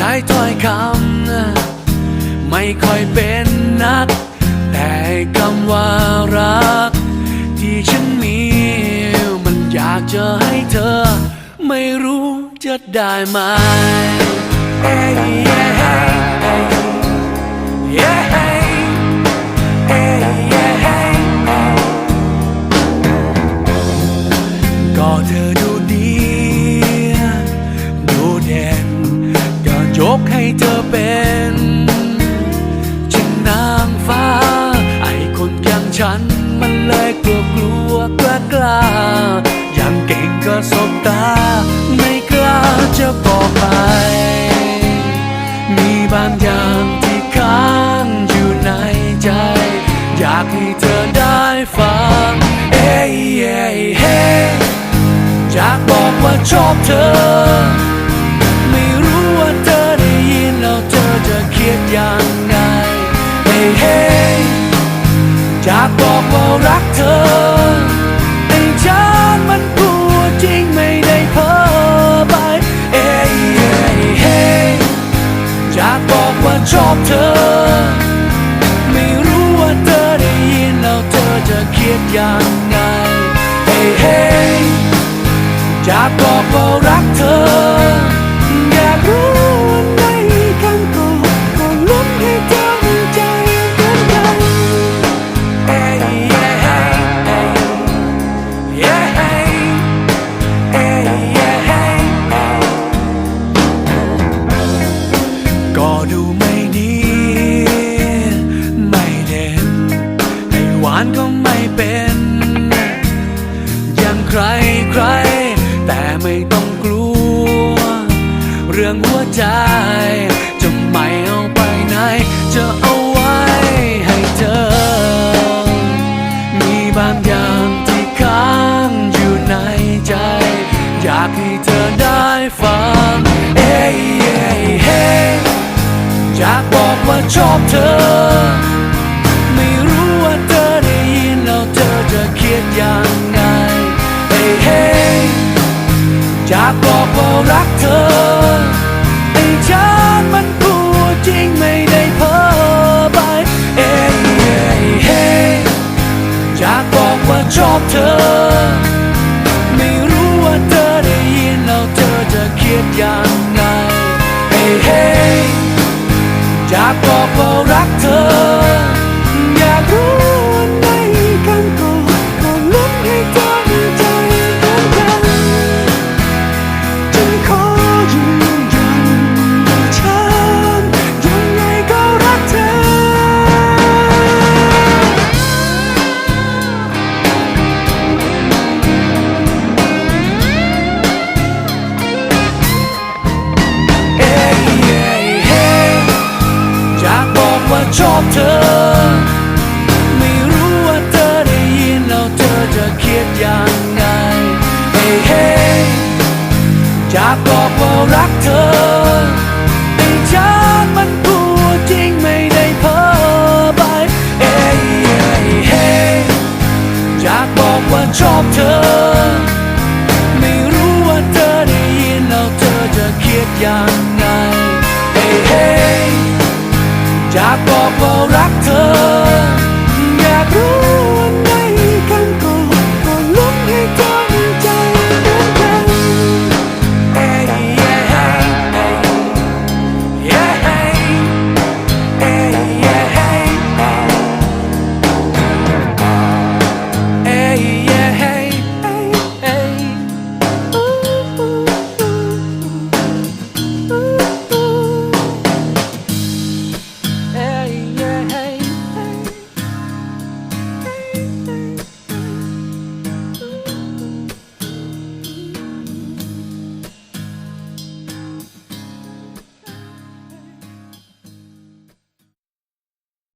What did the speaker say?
ใช้ถ้อยคำไม่ค่อยเป็นนัก คำว่ารัก ที่ฉันมี มันอยากจะให้เธอ ไม่รู้จะได้ไหม yeah, เธอดูดี ดูเด่นก็ยกให้เธอเป็น ฉันมันเลยกลัวกลัวกล้ากล้าอย่างเก่งก็สบตา ไม่กล้าจะบอกไป มีบางอย่างที่ค้างอยู่ในใจ อยากให้เธอได้ฟัง เอ้ยเอ้ยเฮ้อยากบอกว่าชอบเธอ ว่าชอบเธอ ไม่รู้ว่าเธอได้ยินแล้วเธอจะคิดยังไง เฮ้ยเฮ้อยากบอกว่ารักเธอ ใครใคร แต่ไม่ต้องกลัว เรื่องหัวใจ จะไม่เอาไปไหน จะเอาไว้ให้เธอ มีบางอย่างที่ค้างอยู่ในใจ อยากให้เธอได้ฟัง เอ้ยเอ้ยเฮ้อยากบอกว่าชอบเธอ อยากบอกว่ารักเธอไอ้ฉันมันพูดจริงไม่ได้เพ้อไปเอ้ยเอ้ยเฮ้อยากบอกว่าชอบเธอ รักเธอไอ้ฉันมันพูดจริงไม่ได้เพ้อไปเอ้ยเฮ้อยากบอกว่าชอบเธอ ไม่รู้ว่าเธอได้ยินแล้วเธอจะคิดยังไงเฮ้ยเฮ้ยอยาก